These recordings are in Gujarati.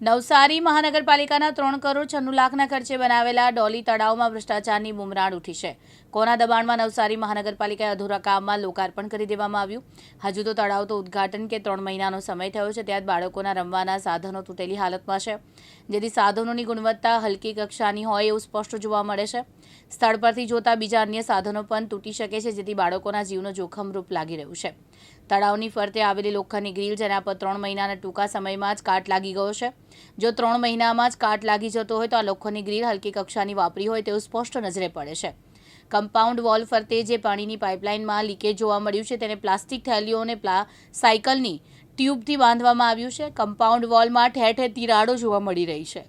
નવસારી મહાનગરપાલિકાના ત્રણ કરોડ છન્નું લાખના ખર્ચે બનાવેલા ડોલી તળાવમાં ભ્રષ્ટાચારની બુમરાણ ઉઠી છે. કોના દબાણમાં નવસારી મહાનગરપાલિકાએ અધૂરા કામમાં લોકાર્પણ કરી દેવામાં આવ્યું? હજુ તો તળાવ તો ઉદ્ઘાટન કે ત્રણ મહિનાનો સમય થયો છે ત્યાં બાળકોના રમવાના સાધનો તૂટેલી હાલતમાં છે. જેથી સાધનોની ગુણવત્તા હલકી કક્ષાની હોય એવું સ્પષ્ટ જોવા મળે છે. સ્થળ પરથી જોતા બીજા અન્ય સાધનો પણ તૂટી શકે છે, જેથી બાળકોના જીવનો જોખમરૂપ લાગી રહ્યું છે. તળાવની ફરતે આવેલી લોખંડની ગ્રીલ, જેના પર ત્રણ મહિનાના ટૂંકા સમયમાં જ કાટ લાગી ગયો છે. જો ત્રણ મહિનામાં જ કાટ લાગી જતો હોય તો આ લોખંડની ગ્રીલ હલકી કક્ષાની વાપરી હોય તેવું સ્પષ્ટ નજરે પડે છે. કમ્પાઉન્ડ વોલ ફરતે જે પાણીની પાઇપલાઇનમાં લીકેજ જોવા મળ્યું છે તેને પ્લાસ્ટિક થેલીઓ અને પ્લા સાયકલની ટ્યુબથી બાંધવામાં આવ્યું છે. કમ્પાઉન્ડ વોલમાં ઠેર ઠેર તિરાડો જોવા મળી રહી છે.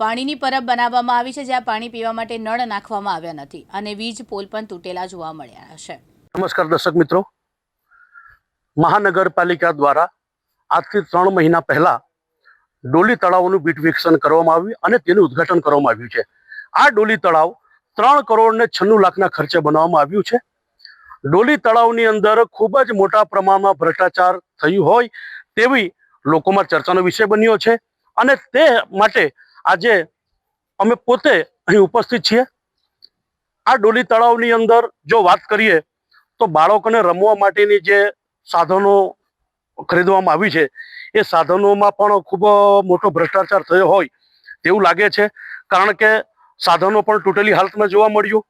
પાણીની પરબ બનાવવામાં આવી છે જ્યાં પાણી પીવા માટે નળ નાખવામાં આવ્યા નથી અને વીજ પોલ પણ તૂટેલા જોવા મળ્યા છે. નમસ્કાર દર્શક મિત્રો. મહાનગરપાલિકા દ્વારા આજથી ત્રણ મહિના પહેલા ડોલી તળાવનું બીટવિક્ષન કરવામાં આવ્યું અને તેનું ઉદ્ઘાટન કરવામાં આવ્યું છે. આ ડોલી તળાવ ત્રણ કરોડ ને છન્નું લાખના ખર્ચે બનાવવામાં આવ્યું છે. ડોલી તળાવની અંદર ખૂબ જ મોટા પ્રમાણમાં ભ્રષ્ટાચાર થયું હોય તેવી લોકોમાં ચર્ચાનો વિષય બન્યો છે અને તે માટે આજે અમે પોતે અહીં ઉપસ્થિત છીએ. આ ડોલી તળાવની અંદર જો વાત કરીએ તો બાળકોને રમવા માટેની જે સાધનો ખરીદવામાં આવી છે. એ સાધનોમાં પણ ખૂબ મોટો ભ્રષ્ટાચાર થયો હોય તેવું લાગે છે. કારણ કે સાધનો પણ તૂટેલી હાલતમાં જોવા મળ્યું.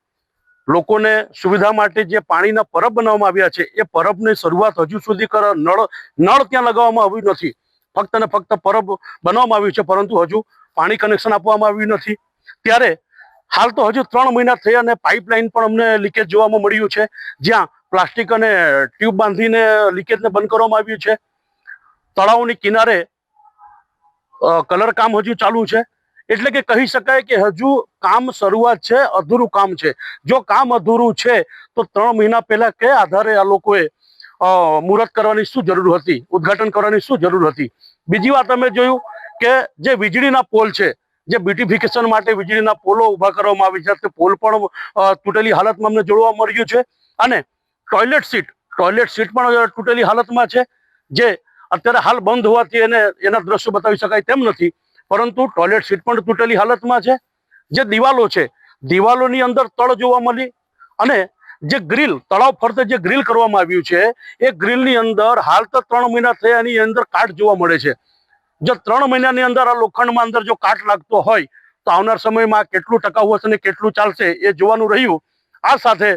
લોકોને સુવિધા માટે જે પાણીના પરબ બનાવવામાં આવ્યા છે, એ પરબની શરૂઆત હજુ સુધી કર, નળ નળ ત્યાં લગાવવામાં આવ્યું નથી. ફક્ત ને ફક્ત પરબ બનાવવામાં આવ્યું છે, પરંતુ હજુ પાણી કનેક્શન આપવામાં આવ્યું નથી. ત્યારે હાલ તો હજુ ત્રણ મહિના થયા અને પાઇપલાઇન પણ અમને લીકેજ જોવામાં મળ્યું છે. જ્યાં પ્લાસ્ટિક અને ટ્યુબ બાંધીને લીકેજને બંધ કરવામાં આવ્યું છે. તળાવની કિનારે કલર કામ હજુ ચાલુ છે. એટલે કે કહી શકાય કે હજુ કામ શરૂઆત છે, અધૂરું કામ છે. જો કામ અધૂરું છે, તો ત્રણ મહિના પહેલા કે આધારે આ લોકોએ મુહૂર્ત કરવાની શું જરૂર હતી? ઉદ્ઘાટન કરવાની શું જરૂર હતી? બીજી વાત અમે જોયું કે જે વીજળીના પોલ છે, જે બ્યુટિફિકેશન માટે વીજળીના પોલો ઊભા કરવામાં આવી છે, તે પોલ પણ તૂટેલી હાલતમાં અમને જોવા મળ્યું છે. અને ટોયલેટ સીટ ટોયલેટ સીટ પણ તૂટેલી હાલતમાં છે. જે અત્યારે હાલ બંધ હોવાથી એને એના દ્રશ્યો બતાવી શકાય તેમ નથી. પરંતુ ટોયલેટ સીટ પણ તૂટેલી હાલતમાં છે. જે દિવાલો છે, દિવાલોની અંદર તળ જોવા મળી અને જે ગ્રીલ તળાવ ફરતે જે ગ્રીલ કરવામાં આવ્યું છે, એ ગ્રીલની અંદર હાલ તો ત્રણ મહિના થયા એની અંદર કાટ જોવા મળે છે. જો ત્રણ મહિનાની અંદર આ લોખંડમાં અંદર જો કાટ લાગતો હોય, તો આવનાર સમયમાં કેટલું ટકાઉ હશે અને કેટલું ચાલશે એ જોવાનું રહ્યું. આ સાથે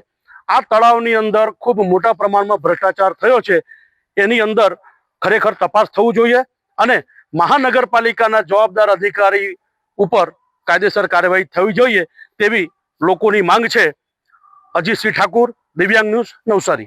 આ તળાવની અંદર ખૂબ મોટા પ્રમાણમાં ભ્રષ્ટાચાર થયો છે. એની અંદર ખરેખર તપાસ થવું જોઈએ અને મહાનગરપાલિકાના જવાબદાર અધિકારી ઉપર કાયદેસર કાર્યવાહી થવી જોઈએ તેવી લોકોની માંગ છે. અજીતસિંહ ઠાકુર, દિવ્યાંગ ન્યૂઝ નવસારી.